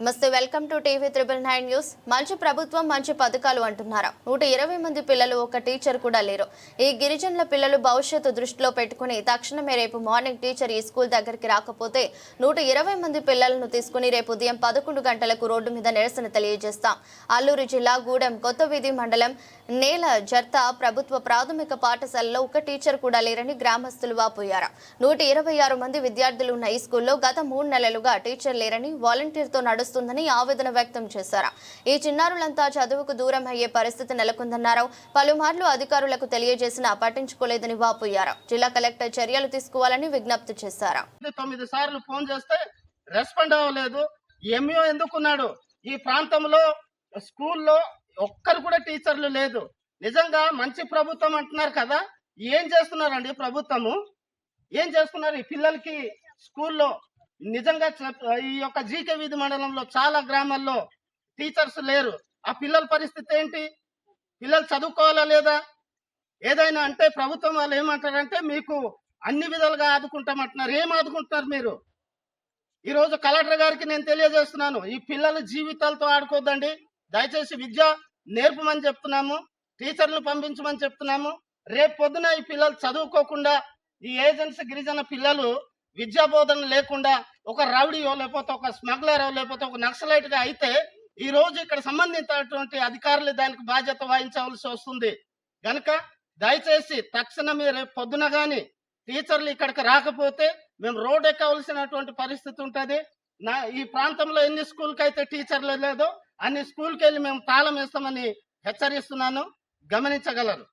నమస్తే welcome to TV triple nine news. మంచి ప్రభుత్వం మంచి పథకాలు అంటున్నారు? నూట ఇరవై మంది పిల్లలు ఒక టీచర్ కూడా లేరు. ఈ గిరిజనుల పిల్లలు భవిష్యత్తు దృష్టిలో పెట్టుకుని తక్షణమే రేపు మార్నింగ్ టీచర్ ఈ స్కూల్ దగ్గరికి రాకపోతే నూట ఇరవై మంది పిల్లలను తీసుకుని రేపు ఉదయం పదకొండు గంటలకు రోడ్డు మీద నిరసన తెలియజేస్తాం. అల్లూరు జిల్లా గూడెం కొత్త వీధి మండలం నేల జర్త ప్రభుత్వ ప్రాథమిక పాఠశాలలో ఒక టీచర్ కూడా లేరని గ్రామస్తులు వాపోయారు. నూట ఇరవై ఆరు మంది విద్యార్థులు ఉన్న ఈ స్కూల్లో గత మూడు నెలలుగా టీచర్ లేరని వాలంటీర్తో నడుస్తుందని ఆవేదన వ్యక్తం చేశారు. ఈ చిన్నారులంతా చదువుకు దూరం అయ్యే పరిస్థితి నెలకొందన్నారు. పలుమార్లు అధికారులకు తెలియజేసినా పట్టించుకోలేదని వాపోయారు. జిల్లా కలెక్టర్ చర్యలు తీసుకోవాలని విజ్ఞప్తి చేశారు. తొమ్మిది సార్లు ఫోన్ చేస్తే రెస్పాండ్ అవ్వలేదు. ఎంఈఓ ఎందుకున్నాడు? ఈ ప్రాంతంలో స్కూల్లో ఒక్కరు కూడా టీచర్లు లేదు. నిజంగా మంచి ప్రభుత్వం అంటున్నారు కదా? ఏం చేస్తున్నారండి ప్రభుత్వము? ఏం చేస్తున్నారు ఈ పిల్లలకి స్కూల్లో? నిజంగా ఈ యొక్క జీకే వీధి మండలంలో చాలా గ్రామాల్లో టీచర్స్ లేరు. ఆ పిల్లల పరిస్థితి ఏంటి? పిల్లలు చదువుకోవాలా లేదా? ఏదైనా అంటే ప్రభుత్వం వాళ్ళు ఏమంటారంటే మీకు అన్ని విధాలుగా ఆదుకుంటామంటున్నారు. ఏం ఆదుకుంటున్నారు మీరు? ఈరోజు కలెక్టర్ గారికి నేను తెలియజేస్తున్నాను ఈ పిల్లల జీవితాలతో ఆడుకోద్దండి. దయచేసి విద్య నేర్పమని చెప్తున్నాము టీచర్లు పంపించమని చెప్తున్నాము. రేపు పొద్దున ఈ పిల్లలు చదువుకోకుండా ఈ ఏజెన్సీ గిరిజన పిల్లలు విద్యా బోధన లేకుండా ఒక రౌడీయో లేకపోతే ఒక స్మగ్లరో లేకపోతే ఒక నక్సలైట్గా అయితే ఈ రోజు ఇక్కడ సంబంధించినటువంటి అధికారులు దానికి బాధ్యత వహించవలసి వస్తుంది. కనుక దయచేసి తక్షణమే రేపు పొద్దున గాని టీచర్లు ఇక్కడికి రాకపోతే మేము రోడ్ ఎక్కవలసినటువంటి పరిస్థితి ఉంటుంది. నా ఈ ప్రాంతంలో ఎన్ని స్కూల్కి అయితే టీచర్లు లేదో అన్ని స్కూల్కి వెళ్ళి మేము తాళం వేస్తామని హెచ్చరిస్తున్నాను. గమనించగలరు.